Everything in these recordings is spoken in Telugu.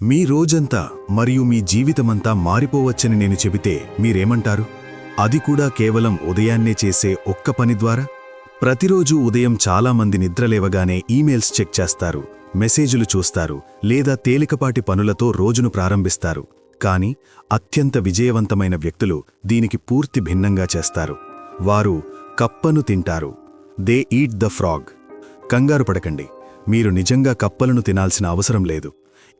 మీ రోజంతా మరియు మీ జీవితమంతా మారిపోవచ్చని నేను చెబితే మీరేమంటారు? అది కూడా కేవలం ఉదయాన్నే చేసే ఒక్క పని ద్వారా? ప్రతిరోజు ఉదయం చాలామంది నిద్రలేవగానే ఈమెయిల్స్ చెక్ చేస్తారు మెసేజులు చూస్తారు లేదా తేలికపాటి పనులతో రోజును ప్రారంభిస్తారు. కానీ అత్యంత విజయవంతమైన వ్యక్తులు దీనికి పూర్తి భిన్నంగా చేస్తారు. వారు కప్పను తింటారు. They eat the frog. కంగారు పడకండి. మీరు నిజంగా కప్పలను తినాల్సిన అవసరం లేదు.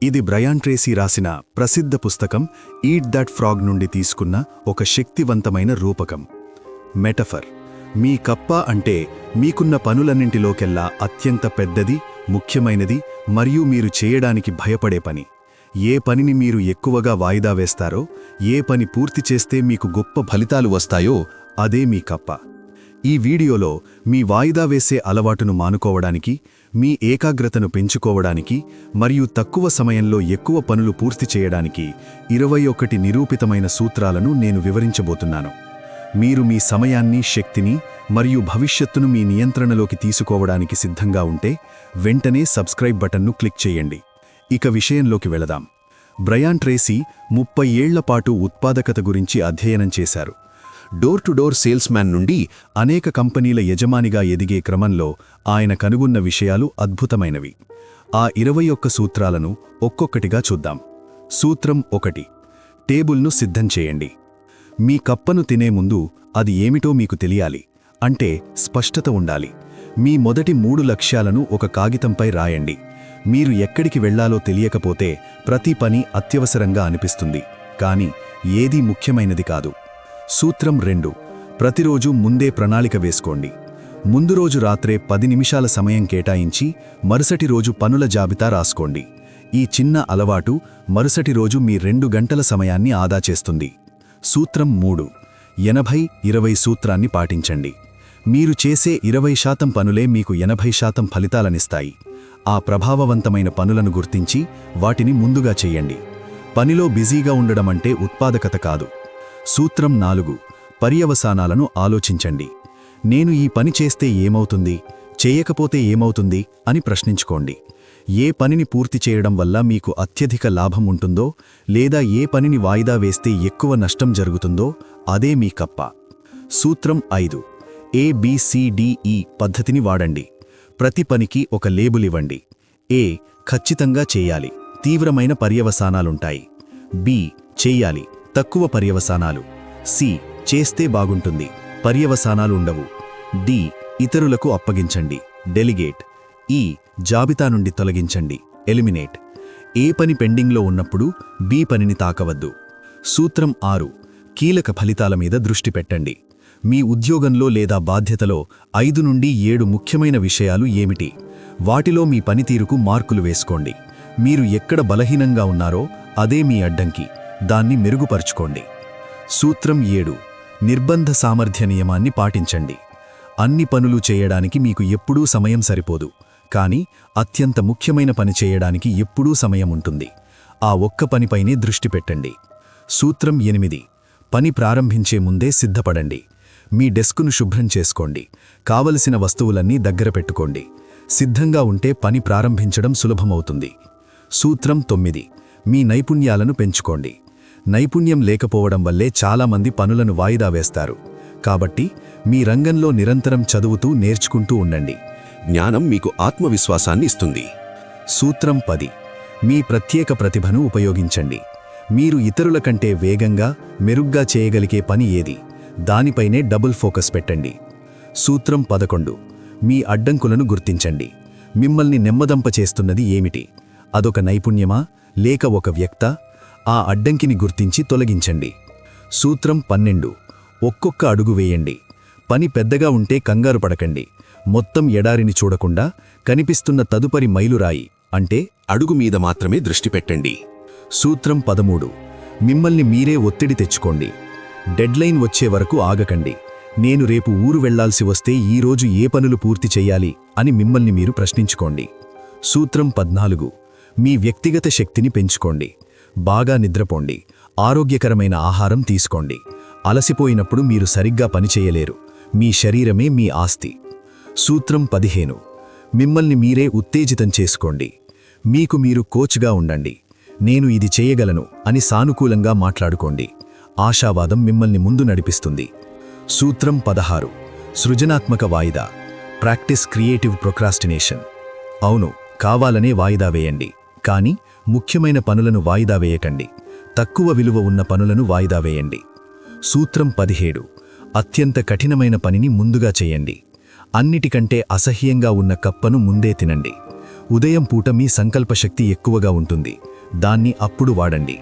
ఇది బ్రయాన్ ట్రేసీ రాసిన ప్రసిద్ధ పుస్తకం ఈట్ దట్ ఫ్రాగ్ నుండి తీసుకున్న ఒక శక్తివంతమైన రూపకం. మెటఫర్. మీ కప్ప అంటే మీకున్న పనులన్నింటిలోకెల్లా అత్యంత పెద్దది ముఖ్యమైనది మరియు మీరు చేయడానికి భయపడే పని. ఏ పనిని మీరు ఎక్కువగా వాయిదా వేస్తారో ఏ పని పూర్తి చేస్తే మీకు గొప్ప ఫలితాలు వస్తాయో అదే మీ కప్ప. ఈ వీడియోలో మీ వాయిదా వేసే అలవాటును మానుకోవడానికి మీ ఏకాగ్రతను పెంచుకోవడానికి మరియు తక్కువ సమయంలో ఎక్కువ పనులు పూర్తి చేయడానికి ఇరవై ఒకటి నిరూపితమైన సూత్రాలను నేను వివరించబోతున్నాను. మీరు మీ సమయాన్ని శక్తిని మరియు భవిష్యత్తును మీ నియంత్రణలోకి తీసుకోవడానికి సిద్ధంగా ఉంటే వెంటనే సబ్స్క్రైబ్ బటన్ను క్లిక్ చేయండి. ఇక విషయంలోకి వెళదాం. బ్రయాన్ ట్రేసీ ముప్పై ఏళ్ళపాటు ఉత్పాదకత గురించి అధ్యయనం చేశారు. డోర్ టు డోర్ సేల్స్మ్యాన్ నుండి అనేక కంపెనీల యజమానిగా ఎదిగే క్రమంలో ఆయన కనుగొన్న విషయాలు అద్భుతమైనవి. ఆ ఇరవై ఒక్క సూత్రాలను ఒక్కొక్కటిగా చూద్దాం. సూత్రం ఒకటి. టేబుల్ను సిద్ధం చేయండి. మీ కప్పను తినే ముందు అది ఏమిటో మీకు తెలియాలి. అంటే స్పష్టత ఉండాలి. మీ మొదటి మూడు లక్ష్యాలను ఒక కాగితంపై రాయండి. మీరు ఎక్కడికి వెళ్ళాలో తెలియకపోతే ప్రతి పని అత్యవసరంగా అనిపిస్తుంది. కాని ఏదీ ముఖ్యమైనది కాదు. సూత్రం రెండు. ప్రతిరోజు ముందే ప్రణాళిక వేసుకోండి. ముందు రోజు రాత్రే పది నిమిషాల సమయం కేటాయించి మరుసటి రోజు పనుల జాబితా రాసుకోండి. ఈ చిన్న అలవాటు మరుసటి రోజు మీ రెండు గంటల సమయాన్ని ఆదా చేస్తుంది. సూత్రం మూడు. ఎనభై ఇరవై సూత్రాన్ని పాటించండి. మీరు చేసే ఇరవై శాతం పనులే మీకు ఎనభై శాతం ఫలితాలనిస్తాయి. ఆ ప్రభావవంతమైన పనులను గుర్తించి వాటిని ముందుగా చెయ్యండి పనిలో బిజీగా ఉండడమంటే ఉత్పాదకత కాదు. సూత్రం నాలుగు. పర్యవసానాలను ఆలోచించండి. నేను ఈ పని చేస్తే ఏమవుతుంది? చేయకపోతే ఏమవుతుంది? అని ప్రశ్నించుకోండి. ఏ పనిని పూర్తి చేయడం వల్ల మీకు అత్యధిక లాభం ఉంటుందో లేదా ఏ పనిని వాయిదా వేస్తే ఎక్కువ నష్టం జరుగుతుందో అదే మీ కప్ప. సూత్రం ఐదు. ఏబిసిడిఈ e పద్ధతిని వాడండి. ప్రతి పనికి ఒక లేబుల్ ఇవ్వండి. ఏ ఖచ్చితంగా చేయాలి. తీవ్రమైన పర్యవసానాలుంటాయి. బి చేయాలి. తక్కువ పర్యవసానాలు. సి. చేస్తే బాగుంటుంది. పర్యవసానాలుండవు డి. ఇతరులకు అప్పగించండి. డెలిగేట్. ఈ. జాబితా నుండి తొలగించండి. ఎలిమినేట్. ఏ పని పెండింగ్లో ఉన్నప్పుడు బి పనిని తాకవద్దు. సూత్రం ఆరు. కీలక ఫలితాల మీద దృష్టి పెట్టండి. మీ ఉద్యోగంలో లేదా బాధ్యతలో ఐదు నుండి ఏడు ముఖ్యమైన విషయాలు ఏమిటి? వాటిలో మీ పనితీరుకు మార్కులు వేసుకోండి. మీరు ఎక్కడ బలహీనంగా ఉన్నారో అదే మీ అడ్డంకి. దాన్ని మెరుగుపరుచుకోండి. సూత్రం ఏడు నిర్బంధ సామర్థ్య నియమాన్ని పాటించండి. అన్ని పనులు చేయడానికి మీకు ఎప్పుడూ సమయం సరిపోదు. కానీ అత్యంత ముఖ్యమైన పని చేయడానికి ఎప్పుడూ సమయం ఉంటుంది. ఆ ఒక్క పనిపైనే దృష్టి పెట్టండి. సూత్రం ఎనిమిది పని ప్రారంభించే ముందే సిద్ధపడండి. మీ డెస్కును శుభ్రం చేసుకోండి. కావలసిన వస్తువులన్నీ దగ్గర పెట్టుకోండి. సిద్ధంగా ఉంటే పని ప్రారంభించడం సులభమవుతుంది. సూత్రం తొమ్మిది మీ నైపుణ్యాలను పెంచుకోండి. నైపుణ్యం లేకపోవడం వల్లే చాలామంది పనులను వాయిదా వేస్తారు. కాబట్టి మీ రంగంలో నిరంతరం చదువుతూ నేర్చుకుంటూ ఉండండి. జ్ఞానం మీకు ఆత్మవిశ్వాసాన్ని ఇస్తుంది. సూత్రం పది. మీ ప్రత్యేక ప్రతిభను ఉపయోగించండి. మీరు ఇతరుల కంటే వేగంగా మెరుగ్గా చేయగలిగే పని ఏది? దానిపైనే డబుల్ ఫోకస్ పెట్టండి. సూత్రం పదకొండు. మీ అడ్డంకులను గుర్తించండి. మిమ్మల్ని నెమ్మదంప చేస్తున్నది ఏమిటి? అదొక నైపుణ్యమా? లేక ఒక వ్యక్త? ఆ అడ్డంకిని గుర్తించి తొలగించండి. సూత్రం పన్నెండు. ఒక్కొక్క అడుగు వేయండి. పని పెద్దగా ఉంటే కంగారు పడకండి. మొత్తం ఎడారిని చూడకుండా కనిపిస్తున్న తదుపరి మైలురాయి అంటే అడుగు మీద మాత్రమే దృష్టి పెట్టండి. సూత్రం పదమూడు. మిమ్మల్ని మీరే ఒత్తిడి తెచ్చుకోండి. డెడ్లైన్ వచ్చే వరకు ఆగకండి. నేను రేపు ఊరు వెళ్ళాల్సి వస్తే ఈరోజు ఏ పనులు పూర్తి చెయ్యాలి అని మిమ్మల్ని మీరు ప్రశ్నించుకోండి. సూత్రం పద్నాలుగు. మీ వ్యక్తిగత శక్తిని పెంచుకోండి. బాగా నిద్రపోండి. ఆరోగ్యకరమైన ఆహారం తీసుకోండి. అలసిపోయినప్పుడు మీరు సరిగ్గా పనిచేయలేరు. మీ శరీరమే మీ ఆస్తి. సూత్రం పదిహేను. మిమ్మల్ని మీరే ఉత్తేజితం చేసుకోండి. మీకు మీరు కోచ్గా ఉండండి. నేను ఇది చేయగలను అని సానుకూలంగా మాట్లాడుకోండి. ఆశావాదం మిమ్మల్ని ముందు నడిపిస్తుంది. సూత్రం పదహారు. సృజనాత్మక వాయిదా. Practice creative procrastination. అవును కావాలనే వాయిదా వేయండి. కానీ ముఖ్యమైన పనులను వాయిదా వేయకండి. తక్కువ విలువ ఉన్న పనులను వాయిదా వేయండి. సూత్రం పదిహేడు. అత్యంత కఠినమైన పనిని ముందుగా చేయండి. అన్నిటికంటే అసహ్యంగా ఉన్న కప్పను ముందే తినండి. ఉదయం పూట మీ సంకల్పశక్తి ఎక్కువగా ఉంటుంది. దాన్ని అప్పుడు వాడండి.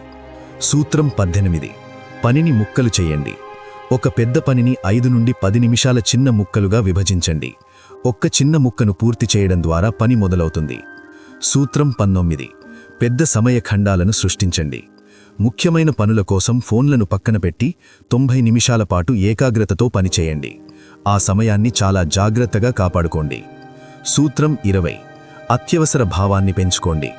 సూత్రం పద్దెనిమిది. పనిని ముక్కలు చేయండి. ఒక పెద్ద పనిని ఐదు నుండి పది నిమిషాల చిన్న ముక్కలుగా విభజించండి. ఒక్క చిన్న ముక్కను పూర్తి చేయడం ద్వారా పని మొదలవుతుంది. సూత్రం పంతొమ్మిది. పెద్ద సమయ ఖండాలను సృష్టించండి. ముఖ్యమైన పనుల కోసం ఫోన్లను పక్కన పెట్టి తొంభై నిమిషాల పాటు ఏకాగ్రతతో పనిచేయండి. ఆ సమయాన్ని చాలా జాగ్రత్తగా కాపాడుకోండి. సూత్రం ఇరవై. అత్యవసర భావాన్ని పెంచుకోండి.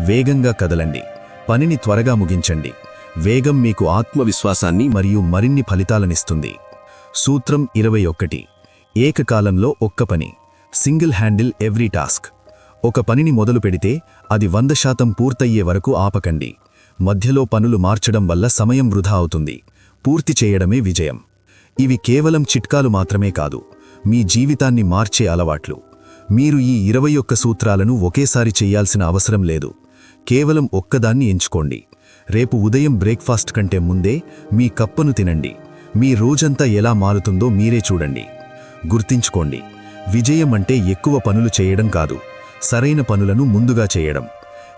వేగంగా కదలండి. పనిని త్వరగా ముగించండి. వేగం మీకు ఆత్మవిశ్వాసాన్ని మరియు మరిన్ని ఫలితాలనిస్తుంది. సూత్రం ఇరవై ఒకటి. ఏకకాలంలో ఒక్క పని. Single handle every task. ఒక పనిని మొదలు పెడితే అది వంద శాతం పూర్తయ్యే వరకు ఆపకండి. మధ్యలో పనులు మార్చడం వల్ల సమయం వృధా అవుతుంది. పూర్తి చేయడమే విజయం. ఇవి కేవలం చిట్కాలు మాత్రమే కాదు. మీ జీవితాన్ని మార్చే అలవాట్లు. మీరు ఈ ఇరవై ఒక్క సూత్రాలను ఒకేసారి చెయ్యాల్సిన అవసరం లేదు. కేవలం ఒక్కదాన్ని ఎంచుకోండి. రేపు ఉదయం బ్రేక్ఫాస్ట్ కంటే ముందే మీ కప్పను తినండి. మీ రోజంతా ఎలా మారుతుందో మీరే చూడండి. గుర్తించుకోండి. విజయం అంటే ఎక్కువ పనులు చేయడం కాదు. సరైన పనులను ముందుగా చేయడం.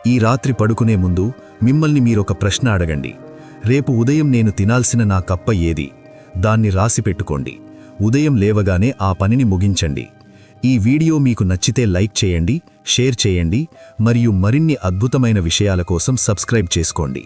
ఈ రాత్రి పడుకునే ముందు మిమ్మల్ని మీరొక ప్రశ్న అడగండి. రేపు ఉదయం నేను తినాల్సిన నా కప్ప ఏది? దాన్ని రాసి పెట్టుకోండి. ఉదయం లేవగానే ఆ పనిని ముగించండి. ఈ వీడియో మీకు నచ్చితే లైక్ చేయండి షేర్ చేయండి మరియు మరిన్ని అద్భుతమైన విషయాల కోసం సబ్స్క్రైబ్ చేసుకోండి.